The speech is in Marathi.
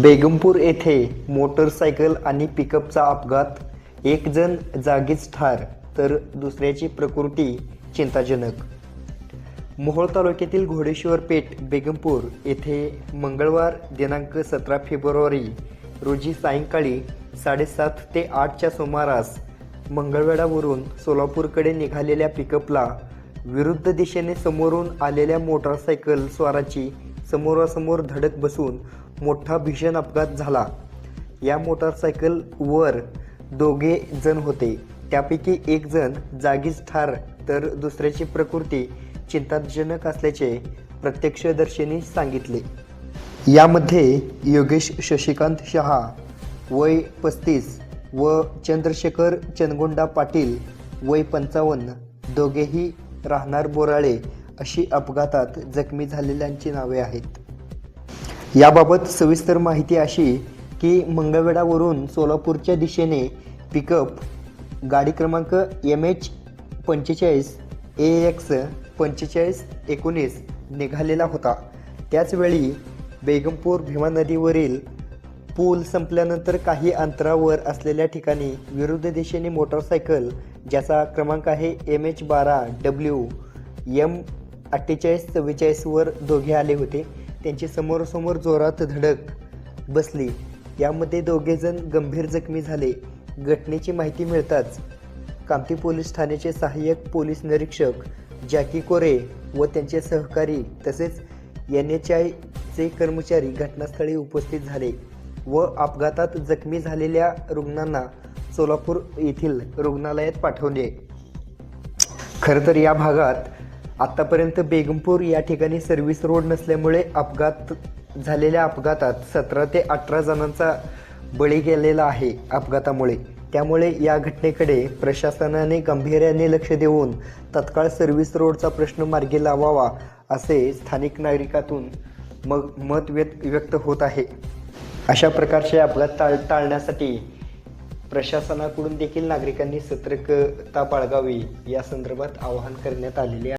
बेगमपूर येथे मोटरसायकल आणि पिकअपचा अपघात एक जण जागीच ठार तर दुसऱ्याची प्रकृती चिंताजनक. मोहोळ तालुक्यातील घोडेश्वर पेठ बेगमपूर येथे मंगळवार दिनांक सतरा फेब्रुवारी रोजी सायंकाळी साडेसात ते आठच्या सुमारास मंगळवेढावरून सोलापूरकडे निघालेल्या पिकअपला विरुद्ध दिशेने समोरून आलेल्या मोटारसायकल स्वाराची समोरासमोर धडक बसून मोठा भीषण अपघात झाला. या मोटारसायकल वर दोघे जण होते. त्यापैकी एक जण जागीच ठार तर दुसऱ्याची प्रकृती चिंताजनक असल्याचे प्रत्यक्षदर्शींनी सांगितले. यामध्ये योगेश शशिकांत शहा वय पस्तीस व चंद्रशेखर चनगोंडा पाटील वय पंचावन्न दोघेही राहणार बोराळे अशी अपघातात जखमी झालेल्यांची नावे आहेत. याबाबत सविस्तर माहिती अशी की मंगळवेढावरून सोलापूरच्या दिशेने पिकअप गाडी क्रमांक एम एच पंचेचाळीस ए एक्स पंचेचाळीस एकोणीस निघालेला होता. त्याचवेळी बेगमपूर भीमा नदीवरील पूल संपल्यानंतर काही अंतरावर असलेल्या ठिकाणी विरुद्ध दिशेने मोटरसायकल ज्याचा क्रमांक आहे एम एच बारा डब्ल्यू एम अठ्ठेचाळीस चव्वेचाळीसवर दोघे आले होते. त्यांची समोरासमोर जोरात धडक बसली. यामध्ये दोघेजण गंभीर जखमी झाले. घटनेची माहिती मिळताच कामती पोलीस ठाण्याचे सहाय्यक पोलीस निरीक्षक जॅकी कोरे व त्यांचे सहकारी तसेच एन एच आयचे कर्मचारी घटनास्थळी उपस्थित झाले. व अपघातात जखमी झालेल्या रुग्णांना सोलापूर येथील रुग्णालयात पाठवले खरं तर या भागात आत्तापर्यंत बेगमपूर या ठिकाणी सर्व्हिस रोड नसल्यामुळे अपघात झालेल्या अपघातात सतरा ते अठरा जणांचा बळी गेलेला आहे अपघातामुळे. त्यामुळे या घटनेकडे प्रशासनाने गांभीर्याने लक्ष देऊन तत्काळ सर्व्हिस रोडचा प्रश्न मार्गी लावावा असे स्थानिक नागरिकातून मग मत व्यक्त व्यक्त होत आहे. अशा प्रकारचे अपघात टाळ टाळण्यासाठी प्रशासनाकडून देखील नागरिकांनी सतर्कता बाळगावी या संदर्भात आवाहन करण्यात आलेले आहे.